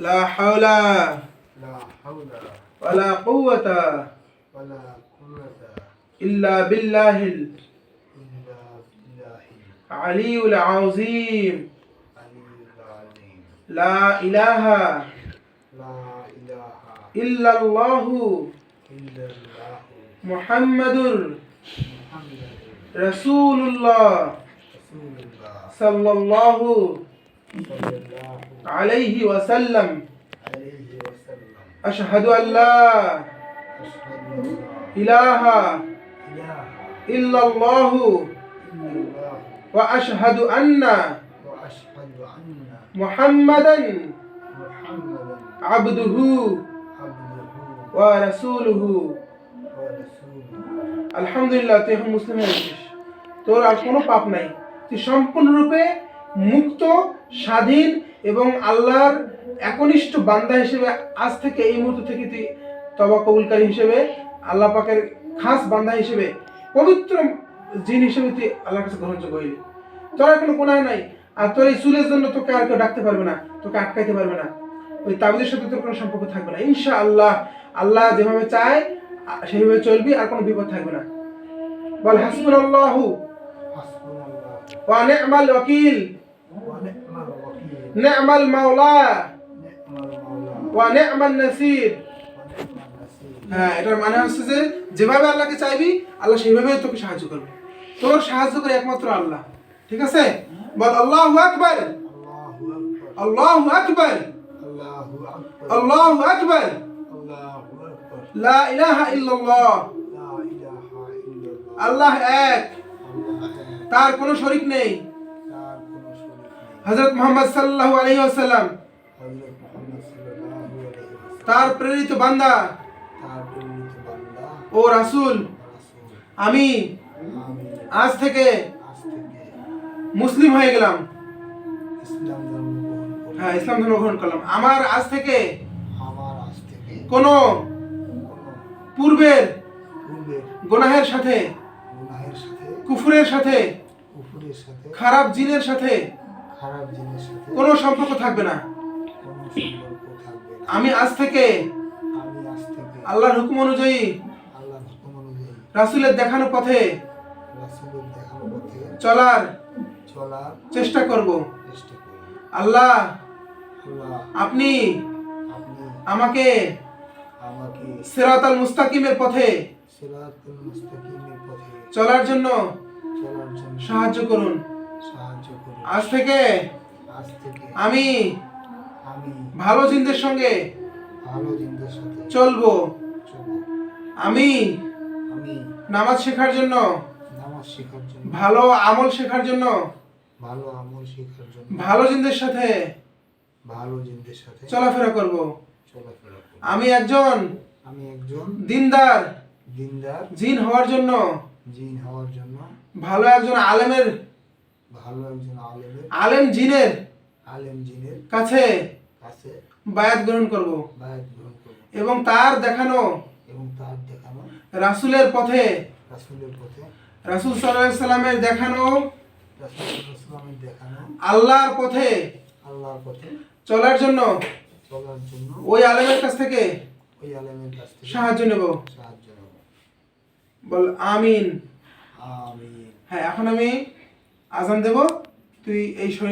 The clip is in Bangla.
لا حول لا حول ولا قوة ولا قوة إلا بالله إلا بالله علي العظيم. لا إله لا إله إلا الله. إلا الله. محمد رسول الله. صلى الله عليه وسلم আশহাদু আল্লা أشهد أن لا ইলাহা إله ইল্লাল্লাহু إلا الله ওয়া আশহাদু আন্না وأشهد أن মুহাম্মাদান محمدا আবদুহু عبده ওয়া রাসূলুহু ورسوله আলহামদুলিল্লাহ তুই এখন মুসলিম হয়ে গেছিস তোর আর কোনো পাপ নাই তুই সম্পূর্ণরূপে মুক্ত স্বাধীন এবং আল্লাহর একনিষ্ঠ বান্দা হিসেবে আজ থেকে এই মুহূর্ত থেকে তুই তবা কবুলকারী হিসেবে আল্লাহ পাকের খাস বান্দা হিসেবে পবিত্র জিন হিসেবে তুই আল্লাহর কাছে গ্রহণযোগ্য হইলি। তোর কোনো কোনায় নাই। আর তোর এই চুলের জন্য তোকে আর কেউ ডাকতে পারবে না তোকে আটকাইতে পারবে না। ওই তাবিদের সাথে তোর কোনো সম্পর্ক থাকবে না। ইনশা আল্লাহ আল্লাহ যেভাবে চায় সেইভাবে চলবি আর কোনো বিপদ থাকবে না। বল হাসবুল আল্লাহ ওয়া নি'মাল ওয়াকিল। নেমাল মাওলা। ওয়া নেমান হ্যাঁ, এটার মানে হচ্ছে যে, যেভাবে আল্লাহকে চাইবি, আল্লাহ সেইভাবেই তোকে সাহায্য করবে। তোর সাহায্য করে একমাত্র আল্লাহ। ঠিক আছে? বল, আল্লাহু আকবার। আল্লাহু আকবার। আল্লাহু আকবার। লা ইলাহা ইল্লাল্লাহ। আল্লাহ এক। তার কোনো শরিক নেই। হযরত মুহাম্মদ সাল্লাল্লাহু আলাইহি ওয়াসাল্লাম তার প্রেরিত বান্দা। ও রাসূল আমি আজ থেকে মুসলিম হয়ে গেলাম। হ্যাঁ ইসলাম ধর্ম গ্রহণ করলাম। আমার আজ থেকে কোনো পূর্বের গুনাহের সাথে কুফুরের সাথে খারাপ জিনের সাথে খারাপ জিনিসের সাথে কোনো সম্পর্ক থাকবে না। আমি আজ থেকে আল্লাহর হুকুম অনুযায়ী রাসূলের দেখানো পথে চলার চলার চেষ্টা করব। আল্লাহ আপনি আমাকে সিরাতাল মুস্তাকিমের পথে চলার জন্য সাহায্য করুন। আজ থেকে আজ থেকে আমি আমি ভালো জিনদের সঙ্গে ভালো জিনদের সাথে চলবো। আমি আমি নামাজ শেখার জন্য নামাজ শেখার জন্য ভালো আমল শেখার জন্য ভালো আমল শেখার জন্য ভালো জিনদের সাথে ভালো জিনদের সাথে চলাফেরা করব। চলাফেরা করব। আমি একজন আমি একজন দিনদার দিনদার জিন হওয়ার জন্য জিন হওয়ার জন্য ভালো একজন আলেমের ভালো একজন আলেমের আলেম জিনের আলেম জিনের কাছে কাছে বায়াত গ্রহণ করব। বায়াত গ্রহণ করব। এবং তার দেখানো এবং তার দেখানো রাসূলের পথে রাসূলের পথে রাসূল সাল্লাল্লাহু আলাইহি সাল্লামের দেখানো রাসূল ইসলামের দেখানো আল্লাহর পথে আল্লাহর পথে চলার জন্য চলার জন্য ওই আলেমের কাছ থেকে ওই আলেমের কাছ থেকে সাহায্য নেব। সাহায্য নেব। বল আমিন। আমি হ্যাঁ এখন আমি আজান দেব তুই এই শরীর